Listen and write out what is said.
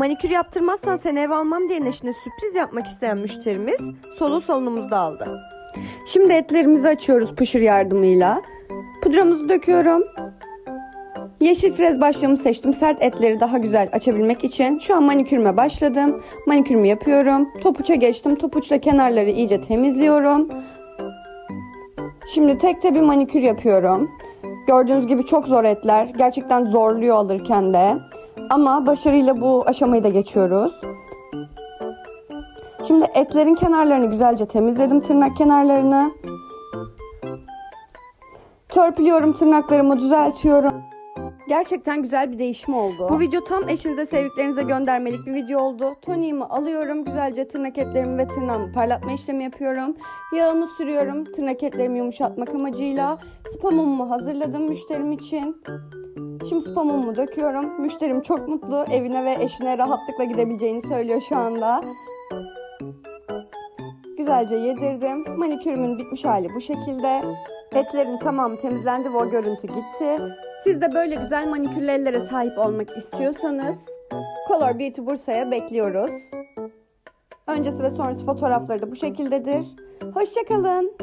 Manikür yaptırmazsan seni eve almam diye eşine sürpriz yapmak isteyen müşterimiz soluğu salonumuzda aldı. Şimdi etlerimizi açıyoruz pışır yardımıyla. Pudramızı döküyorum. Yeşil frez başlığımı seçtim. Sert etleri daha güzel açabilmek için. Şu an manikürüme başladım. Manikürümü yapıyorum. Topuça geçtim. Topuçla kenarları iyice temizliyorum. Şimdi tek tek bir manikür yapıyorum. Gördüğünüz gibi çok zor etler. Gerçekten zorluyor alırken de. Ama başarıyla bu aşamayı da geçiyoruz. Şimdi etlerin kenarlarını güzelce temizledim. Tırnak kenarlarını. Törpülüyorum tırnaklarımı düzeltiyorum. Gerçekten güzel bir değişim oldu. Bu video tam eşinize sevdiklerinize göndermelik bir video oldu. Toniğimi alıyorum. Güzelce tırnak etlerimi ve tırnağımı parlatma işlemi yapıyorum. Yağımı sürüyorum. Tırnak etlerimi yumuşatmak amacıyla. Spamumu hazırladım müşterim için. Şimdi spamumu döküyorum. Müşterim çok mutlu. Evine ve eşine rahatlıkla gidebileceğini söylüyor şu anda. Güzelce yedirdim. Manikürümün bitmiş hali bu şekilde. Etlerin tamamı temizlendi ve o görüntü gitti. Siz de böyle güzel manikürlü ellere sahip olmak istiyorsanız Color Beauty Bursa'ya bekliyoruz. Öncesi ve sonrası fotoğrafları da bu şekildedir. Hoşçakalın.